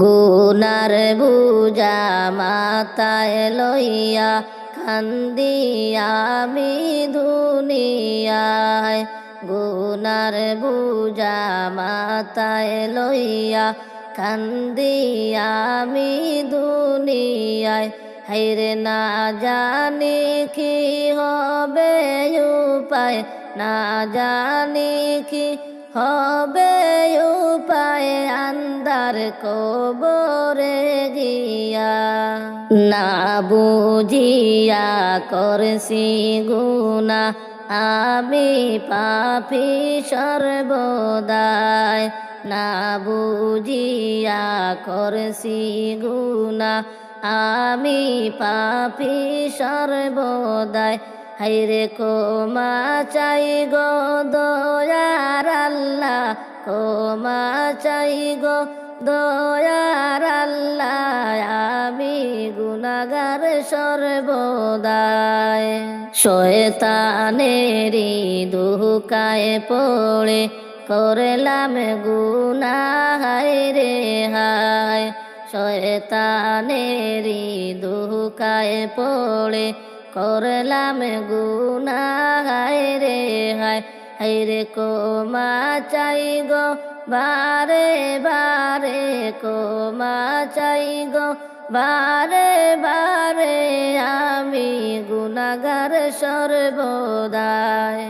গুনার বুজা মাতায় লইয়া কান্দি আমি দুনিয়ায়। গুনার বুজা মাতায় লইয়া কান্দি আমি দুনিয়ায়। হাইরে না জানি কি হবে উপায়, না জানি কি হবে উপায় আন্দার কবরে গিয়া। না বুঝিয়া করছি গুনা আমি পাপি সর্বদায় না বুঝিয়া করছি গুনা আমি পাপি সর্বদায় হাইরে কোমা চাই গো দয়ার আল্লাহ কোমা চাই গো দয়ার আল্লাহ, আমি গুনাগার সর্বদায় শয়তানেরি দুহুকায় পড়ে করলাম গুনা হায় রে হায়। শয়তানেরি দুহুকায় পড়ে করলাম গুনা হায় রে হায় হায় রে কোমা চাই গো, বারে বারে কোমা চাই গো, বারে বারে আমি গুনাগার সর্বদায়।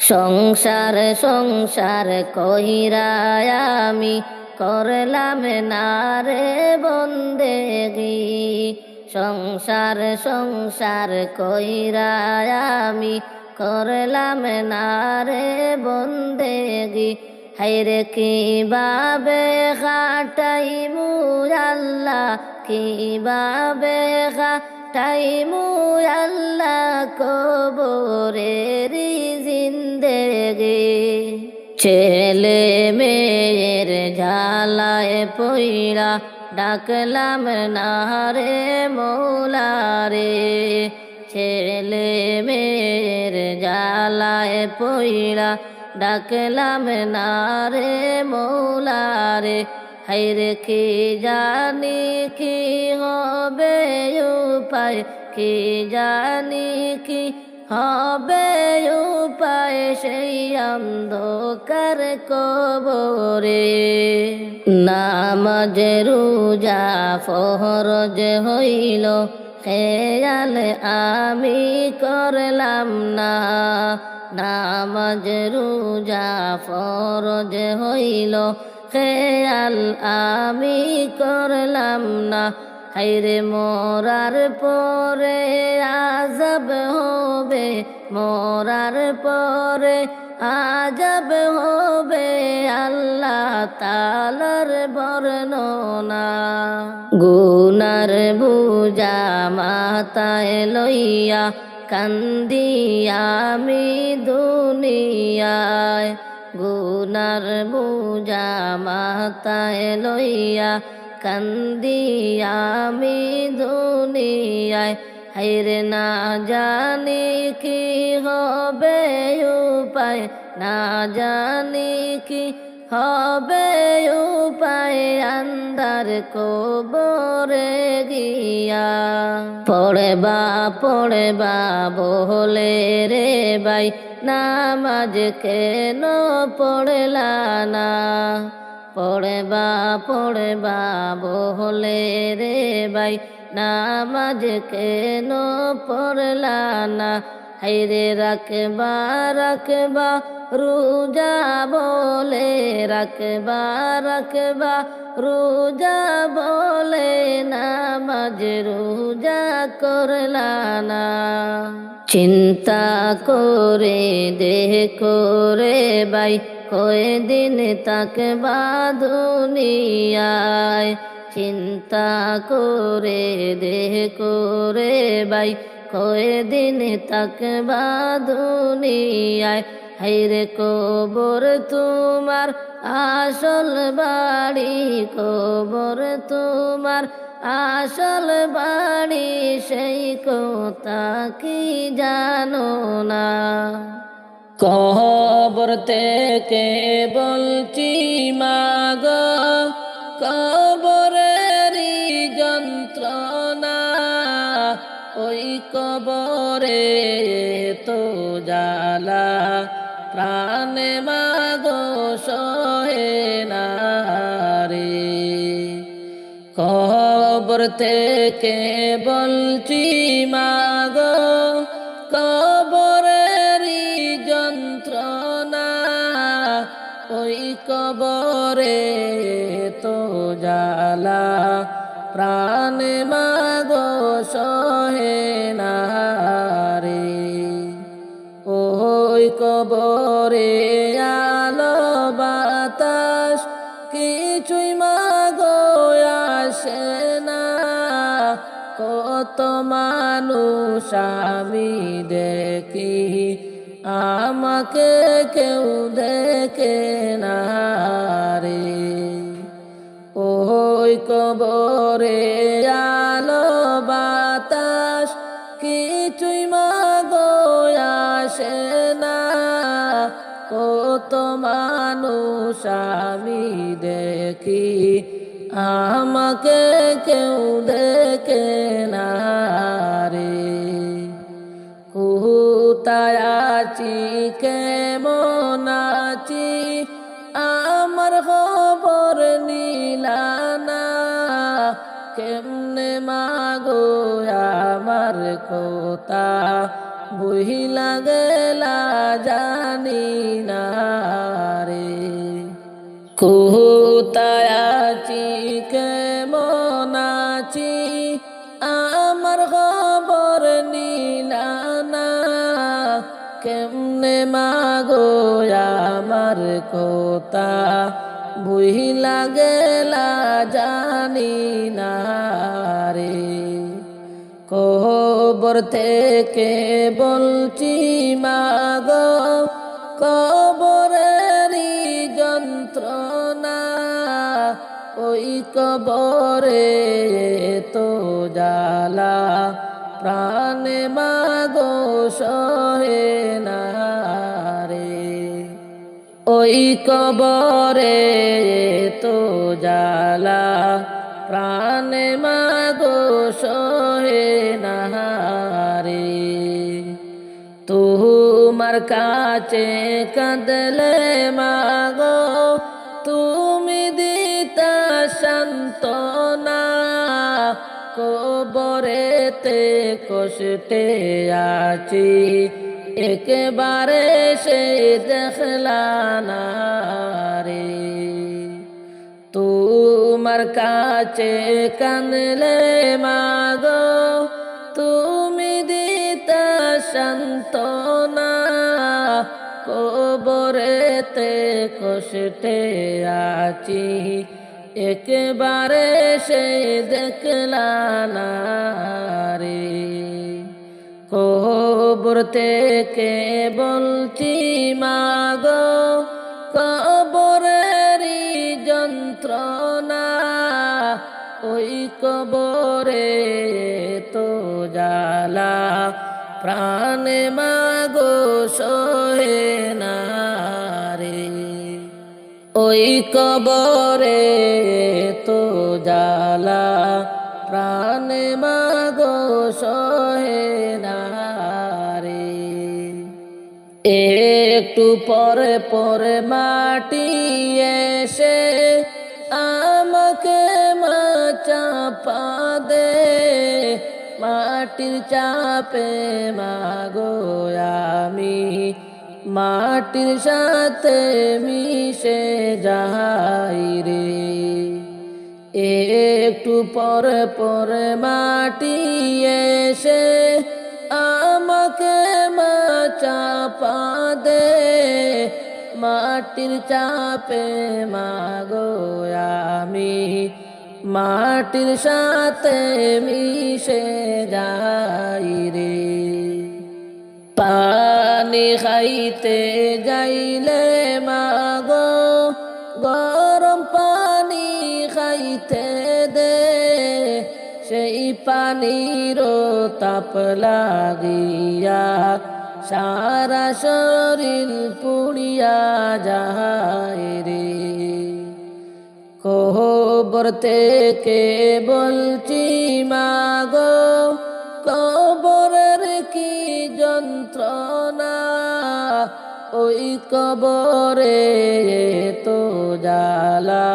সংসার সংসার কহিরায় আমি করলাম না রে বন্দেগি সংসার সংসার কইরায় আমি করলাম না রে বন্দেগি। হাইরে কীভাবে খাটাই আল্লাহ, কীভাবে খাটাই আল্লাহ কবরের জিন্দেগি ছেলে মেয়ের ঝালায় পইড়া ডাকলাম নারে মৌলারে ছেলে মেয়ের জ্বালায় পইড়া ডাকলাম নারে মৌলারে হাইরে কি জানি কি হবে উপায় কি জানি কি হবে উপায় সেই অন্ধকার কবরে। নামাজ, রোজা, ফরজ হইল, খেয়াল আমি করলাম না। নামাজ, রোজা, ফরজ হইল, খেয়াল আমি করলাম না। হাইরে মরার পরে আজব হবে, মরার পরে আজব হবে, আল্লাহ তালার বর্ণনা। গুনার বুজা মাতায় লইয়া কান্দি আমি দুনিয়ায়। গুনার বুজা মাতায় লইয়া কান্দি আমি দুনিয়ায়। হাইরে না জানি কি হবে উপায়, না জানি কি হবে উপায় আন্দার কবরে গিয়া। পড়বা পড়বা বলে রে বাই নামাজ কেন পড়লা না? পড়বা পড়বা বলে রে বাই নামাজ কেন পড়লা হাইরে রাখবা রাখবা, রোজা বলে রাখবা রাখবা, রোজা বলে নামাজ রোজা করলা চিন্তা করে দেহ করে বাই কয়দিন তাক দুনিয়ায়? চিন্তা করে দেহ করে বাই, কয়দিন তাক দুনিয়ায়? হাইরে কবর তোমার, আসল বাড়ি কবর তোমার, আসল বাড়ি সেই কথা কি জানো না? কবর থেকে বলছি, মাগ, কবরে কবরে তো জালা প্রাণে মাগো সহে না রে কবর থেকে বলছি, মাগো কবরেরই যন্ত্রণা, ওই কবরে তো জালা প্রাণে মানুষ, আমি দেখি আমাকে কেউ দেখে না রে। ওই কবরে আলো, বাতাস, কিছুই মাগো আসে না। কত মানুষ, আমি দেখি আমাকে কেউ দেখে না রে। কোথায় আছি, কেমন আমার খবর নীলানা কেমনে মাগো আমার কোথা? বহিলা গেলা, জানি না রে। কোথায় কেমনে মাগো আমার কোথা? বুহিলা গেলা জানি না রে। কবর থেকে বলছি মাগো কবরেরই যন্ত্রণা, ওই কবরে তো জালা প্রাণে মাগো সহে না ওই কবরে তো জালা প্রাণে মাগো সহে না রে তোমার কাছে কাঁদলে মাগো কবরেতে কষ্টে আছি। একেবারে সে দেখলা না রে তোমার কাছে কানলে মাগো, তুমি দিতা শান্তনা কবরেতে কষ্টে আছি। একেবারে সে দেখলা না রে। কবর থেকে বলছি, মাগো, কবরেরই যন্ত্রণা, ওই কবরে তো জালা প্রাণে মাগো সহে না ওই কবরে তো জালা প্রাণে মাগো সহে না রে একটু পরে পরে মাটি এসে আমাকে মা চাপা দে, মাটির চাপে মাগো আমি। মাটির সাথে মিশে যাই রে। একটু পরে পরে মাটি এসে আমাকে চাপা দে। মাটির চাপে মাগো আমি। মাটির সাথে মিশে যাই রে। পানি খাইতে যাইলে মাগো, গরম পানি খাইতে দে। সেই পানির তাপ লাগিয়া সারা শরীর পুড়িয়া যায় রে। কবর থেকে বলছি মাগো কবরে তো জালা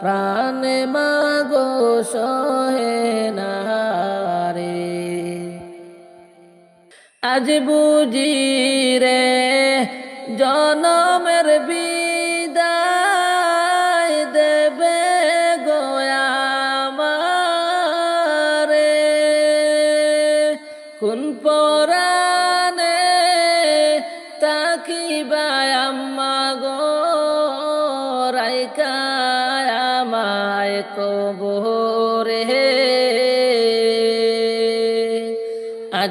প্রাণে মাগো সহে না রে আজ বুঝি রে জনমের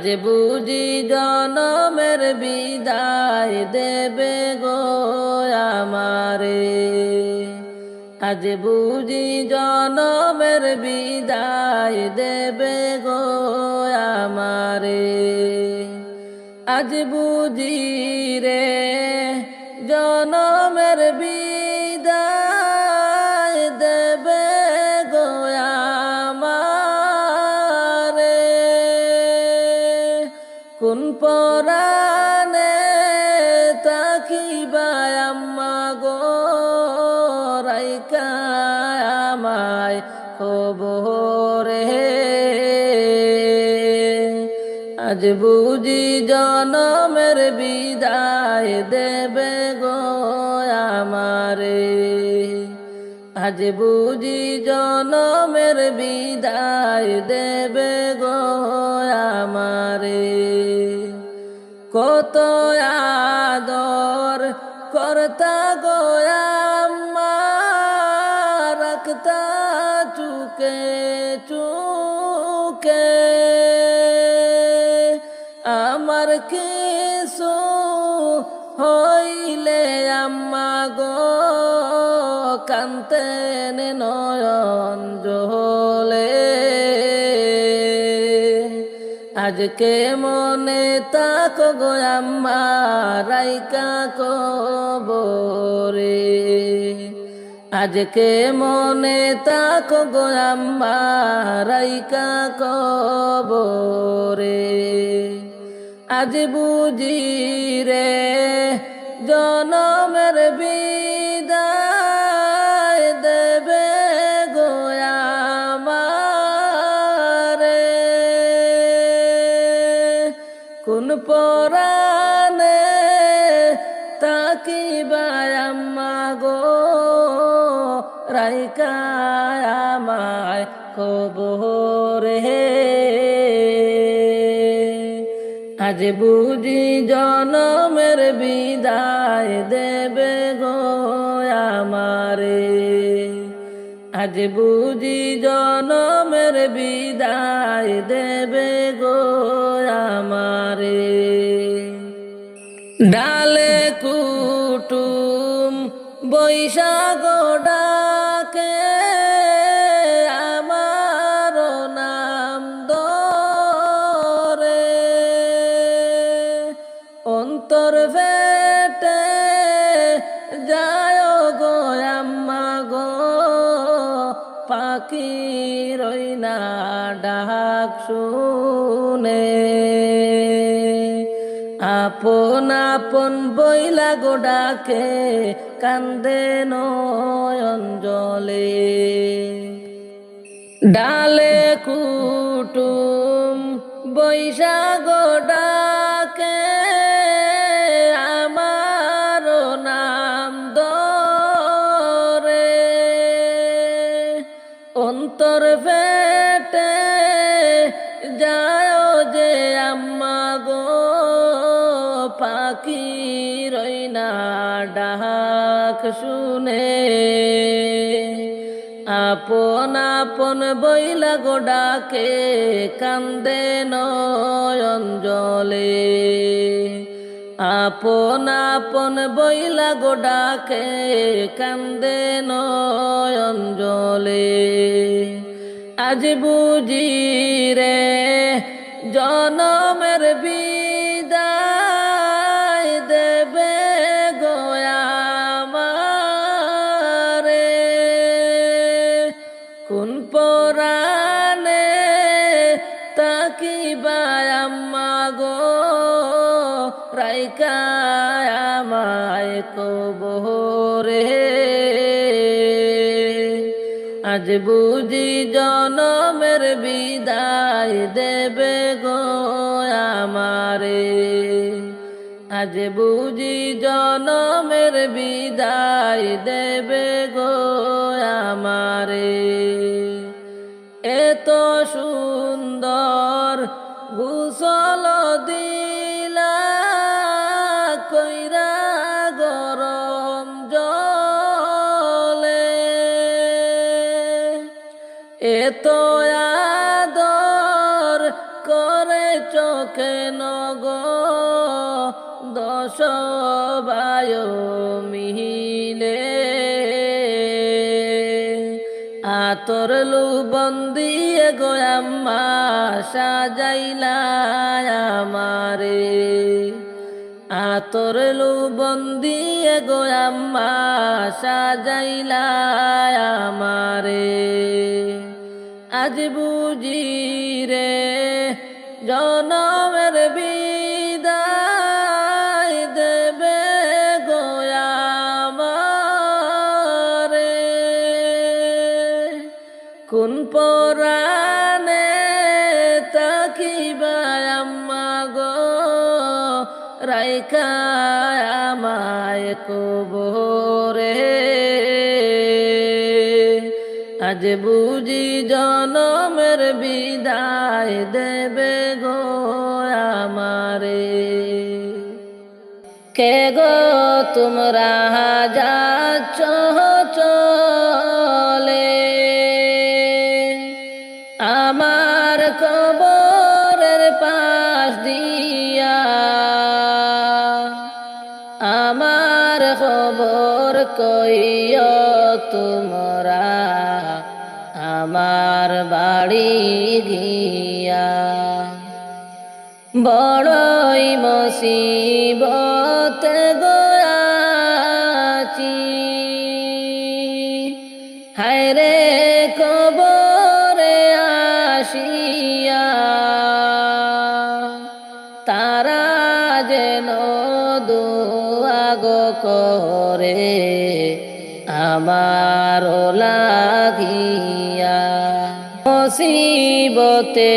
আজ বুঝি জনমের বিদায় দেবে গো আমারে। আজ বুঝি জনমের বিদায় দেবে গো আমারে। আজ বুঝি রে জনমের বিদায় বুঝি জনমের বিদায় দেবে গো আমারে। আজ বুঝি জনমের বিদায় দেবে গো আমারে। কত আদর কান্তেন নয়ন জলে। আজকে মনে তাক গো রাইকা কবরে। আজকে মনে তাক গো রাইকা কবরে। আজ বুঝি রে, জনমের বিদায় রাইকায় আমায় কবরে আজ বুঝি জনমের বিদায় দেবে গো আমারে। আজ বুঝি জনমের বিদায় দেবে গো আমারে। ডালে কুটুম বৈশাখ পাখি রই না ডাক শুনে। আপন আপন বইলা গো ডাকে, কান্দে নয়ন জলে ডালে কুটুম বৈশাখ অন্তর ফেটে যায় যে আম্মা গো, পাখি রই না ডাক শুনে। আপন আপন বইলা গো ডাকে, কান্দে নয়ন জলে। আপন আপন বইলা গোডাকে কান্দে নয়ন জলে। আজ বুঝি রে জনমের বিদায় আজ বুঝি জনমের বিদায় দেবে গো আমারে। এত সুন্দর আতর লু বন্দিয়ে গোয়াম্মা সাজাইলা আমারে। আতর লু বন্দিয়ে গোয়াম্মা সাজাইলা আমারে। আজ বুঝি রে, জনমের বিদায় আমায় কবরে। আজ বুঝি জনমের বিদায় দেবে গো আমারে। কে গো তোমরা যাচ্ছ কইও তোমরা আমার বাড়ি গিয়া। বড়ই মসিবত গোয়াছি করে আমার লাগিয়া। মুসিবতে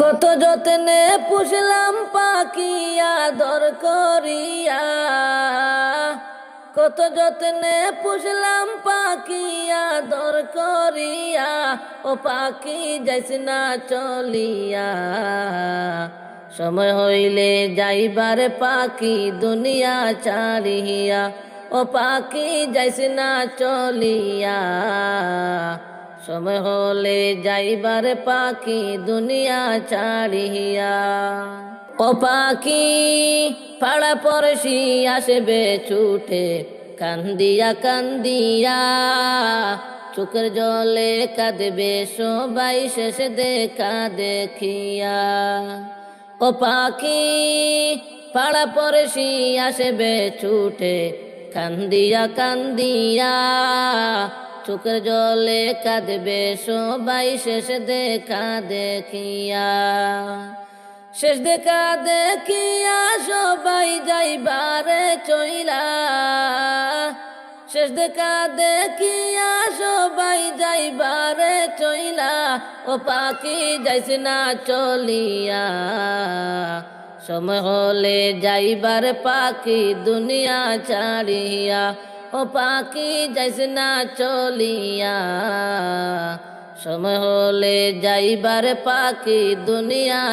কত যত্নে পুষলাম পাকিয়া দর করিয়া। কত যত্নে পুষলাম পাকিয়া দর করিয়া। ও পাখি যাইস না চলিয়া। সময় হইলে যাইবার পাখি দুনিয়া চালিয়া ও পাখি যাইস না চলিয়া। সময় হলে যাইবার পাখি দুনিয়া ছাড়িয়া। ও পাখি, পাড়া পড়শি আসবে ছুটে, কান্দিয়া কান্দিয়া। চোখের জলে কাঁদবে, সবাই শেষ দেখা দেখিয়া। ও পাখি, পাড়া পড়শি আসবে ছুটে, কান্দিয়া কান্দিয়া। চোখের জলে কাঁদবে, সবাই শেষ দেখা দেখিয়া। শেষ দেখা দেখিয়া সবাই যাইবারে চইলা। শেষ দেখা দেখিয়া সবাই যাইবারে চইলা। ও পাখি যাইস না চলিয়া। সময় হলে যাইবার পাখি দুনিয়া ছাড়িয়া। ও পাখি যাইস না চলিয়া। সময় হলে যাইবার পাখি দুনিয়া